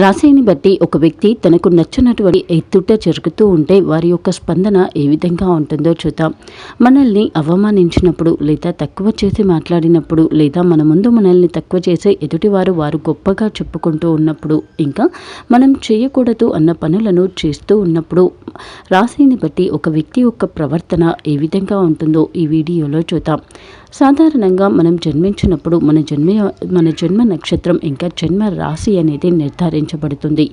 రాశిని బట్టి ఒక వ్యక్తి తనకు నచ్చినటువంటి ఎత్తుట జరుగుతూ ఉంటే వారి యొక్క స్పందన ఏ విధంగా ఉంటుందో చూద్దాం. మనల్ని అవమానించినప్పుడు లేదా తక్కువ చేసి మాట్లాడినప్పుడు లేదా మన ముందు మనల్ని తక్కువ చేసే ఎదుటివారు వారు గొప్పగా చెప్పుకుంటూ ఉన్నప్పుడు ఇంకా మనం చేయకూడదు అన్న పనులను చేస్తూ ఉన్నప్పుడు రాశిని బట్టి ఒక వ్యక్తి యొక్క ప్రవర్తన ఏ విధంగా ఉంటుందో ఈ వీడియోలో చూద్దాం. సాధారణంగా మనం జన్మించినప్పుడు మన జన్మ మన జన్మ నక్షత్రం ఇంకా జన్మ రాశి అనేది నిర్ధారించబడుతుంది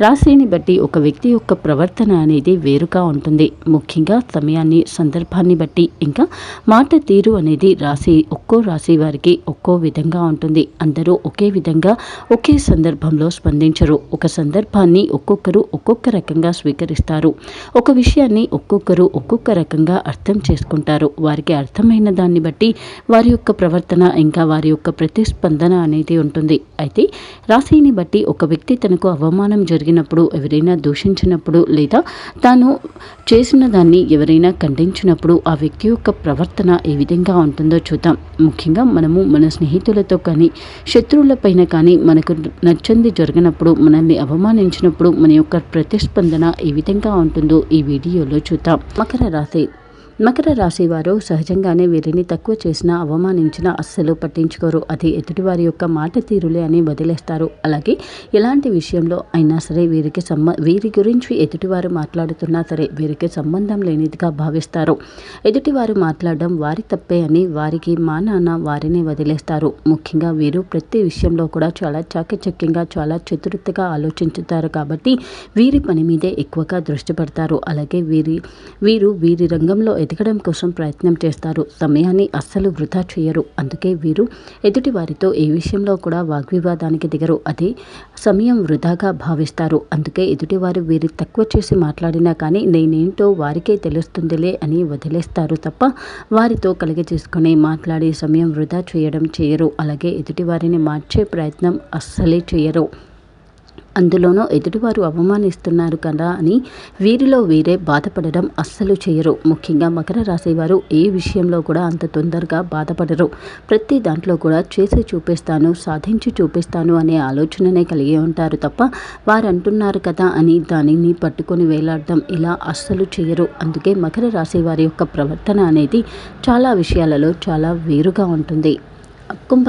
రాశిని బట్టి ఒక వ్యక్తి యొక్క ప్రవర్తన అనేది వేరుగా ఉంటుంది. ముఖ్యంగా సమయాన్ని సందర్భాన్ని బట్టి. ఇంకా మాట తీరు అనేది రాశి ఒక్కో రాశి వారికి ఒక్కో విధంగా ఉంటుంది. అందరూ ఒకే విధంగా ఒకే సందర్భంలో స్పందించరు. ఒక సందర్భాన్ని ఒక్కొక్కరు ఒక్కొక్క రకంగా స్వీకరిస్తారు. ఒక విషయాన్ని ఒక్కొక్కరు ఒక్కొక్క రకంగా అర్థం చేసుకుంటారు. వారికి అర్థమైన దాన్ని బట్టి వారి యొక్క ప్రవర్తన ఇంకా వారి యొక్క ప్రతిస్పందన అనేది ఉంటుంది. అయితే రాశిని బట్టి ఒక వ్యక్తి తనకు అవమానం జరిగినప్పుడు ఎవరైనా దూషించినప్పుడు లేదా తాను చేసిన దాన్ని ఎవరైనా ఖండించినప్పుడు ఆ వ్యక్తి యొక్క ప్రవర్తన ఏ విధంగా ఉంటుందో చూద్దాం. ముఖ్యంగా మనము మన స్నేహితులతో కానీ శత్రువులపైన కానీ మనకు నచ్చంది జరిగినప్పుడు మనల్ని అవమానించినప్పుడు మన యొక్క ప్రతిస్పందన ఏ విధంగా ఉంటుందో ఈ వీడియోలో చూద్దాం. మకర రాశి మకర రాశి వారు సహజంగానే వీరిని తక్కువ చేసినా అవమానించినా అస్సలు పట్టించుకోరు. అది ఎదుటివారి యొక్క మాట తీరులే అని వదిలేస్తారు. అలాగే ఎలాంటి విషయంలో అయినా సరే వీరికి సంబ వీరి గురించి ఎదుటివారు మాట్లాడుతున్నా సరే వీరికి సంబంధం లేనిదిగా భావిస్తారు. ఎదుటివారు మాట్లాడడం వారి తప్పే అని వారికి మా నాన్న వారిని వదిలేస్తారు. ముఖ్యంగా వీరు ప్రతి విషయంలో కూడా చాలా చాకచక్యంగా చాలా చతురతగా ఆలోచించుతారు కాబట్టి వీరి పని మీదే ఎక్కువగా దృష్టి పెడతారు. అలాగే వీరి వీరు వీరి రంగంలో ఎదగడం కోసం ప్రయత్నం చేస్తారు. సమయాన్ని అస్సలు వృధా చేయరు. అందుకే వీరు ఎదుటి వారితో ఏ విషయంలో కూడా వాగ్వివాదానికి దిగరు. అది సమయం వృధాగా భావిస్తారు. అందుకే ఎదుటివారు వీరి తక్కువ చేసి మాట్లాడినా కానీ నేనేంటో వారికే తెలుస్తుందిలే అని వదిలేస్తారు తప్ప వారితో కలిగి చేసుకుని మాట్లాడి సమయం వృధా చేయడం చేయరు. అలాగే ఎదుటివారిని మార్చే ప్రయత్నం అస్సలే చేయరు. అందులోనూ ఎదుటివారు అవమానిస్తున్నారు కదా అని వీరిలో వీరే బాధపడడం అస్సలు చేయరు. ముఖ్యంగా మకర రాశి వారు ఏ విషయంలో కూడా అంత తొందరగా బాధపడరు. ప్రతి దాంట్లో కూడా చేసి చూపిస్తాను సాధించి చూపిస్తాను అనే ఆలోచననే కలిగి ఉంటారు తప్ప వారు అంటున్నారు కదా అని దానిని పట్టుకొని వేలాడడం ఇలా అస్సలు చేయరు. అందుకే మకర రాశి వారి యొక్క ప్రవర్తన అనేది చాలా విషయాలలో చాలా వేరుగా ఉంటుంది. కుంభ